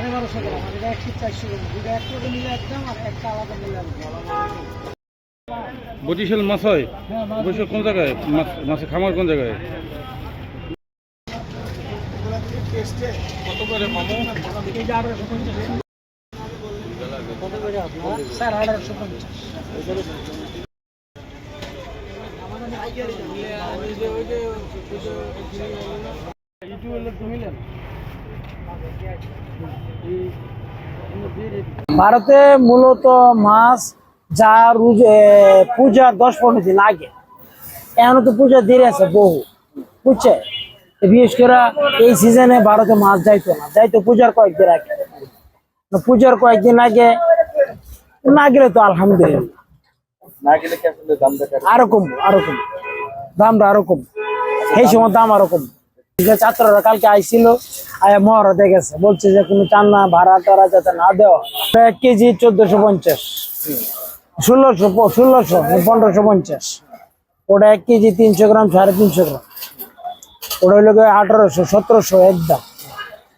সাড়ে বারোশো গ্রাম। আর এটা একশো চারশো গ্রাম। দুটো এক করে নিলে একদম আর একটা আলাদা নিলে আলাদা। মাছ হয় হ্যাঁ মাছ বরিশাল কোন জায়গায়? মাছ মাছের খামার কোন জায়গায়? কত করে আঠারোশো পঞ্চাশ। স্যার আঠারোশো পঞ্চাশ ভারতে মূলত মাছ যা পূজার দশ পনেরো দিন আগে। এখন তো পূজা দেরি আছে বহু বুঝছে? বিশেষ করে এই সিজনে ভারতে মাছ যাইতো না। যাইতো পূজার কয়েকদিন আগে। পূজার কয়েকদিন আগে না গেলে তো আলহামদুলিল্লাহ। আরও কম আরও কম দামটা আরও কম সেই সময় দাম আরও কম ছাত্ররা কালকে আইছিল, আয়া মহরা দেখেছে বলছে যে, কোনো চান্না ভাড়া টাড়া যাতে না দেওয়া এক কেজি চোদ্দশো পঞ্চাশ। ষোলোশো ষোলোশো পনেরোশো পঞ্চাশ। ওটা এক কেজি তিনশো গ্রাম, সাড়ে তিনশো গ্রাম। ওটা হলো গিয়ে আঠারোশো, সতেরোশো একদম।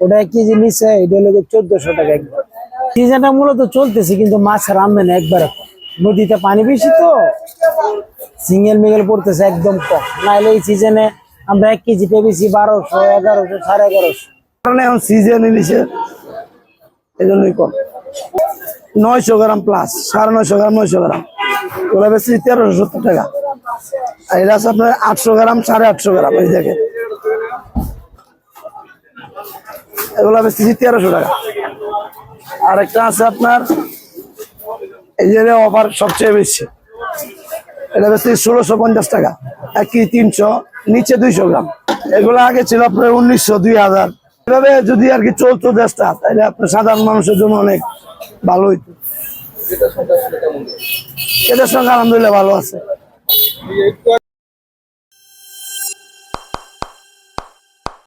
ওটা এক কেজি নিচে, এটা হলো চোদ্দশো টাকা একদম। সিজনটা মূলত চলতেছে, কিন্তু মাছের আমদানি একবারে কম। নদীতে পানি বেশি তো, সিঙ্গেল মিগেল পড়তেছে একদম কম। নাহলে এই সিজনে আমরা এক কেজি পেয়েছি বারোশো, এগারোশো, সাড়ে এগারোশো। কারণ এখন সিজন ইলিশে এই জন্যই কম। নয়শো গ্রাম প্লাস সাড়ে নয়শো গ্রাম নয়শো গ্রাম। ওগুলো বেশি তেরোশো সত্তর টাকা। আর এটা আছে আপনার আটশো গ্রাম, সাড়ে আটশো গ্রাম, এই দেখেন। এগুলো বেশি তেরোশো টাকা। আর একটা আছে আপনার, এই যে অফার সবচেয়ে বেশি। এটা বেশি ষোলোশো পঞ্চাশ টাকা। এক কেজি তিনশো নিচে দুইশো গ্রাম। এগুলো আগে ছিল আপনার উনিশশো দুই হাজার। এভাবে যদি আর কি চলতো দেশটা তাহলে আপনার সাধারণ মানুষের জন্য অনেক ভালো হইতো। এটার সঙ্গে আলহামদুলিল্লাহ ভালো আছে।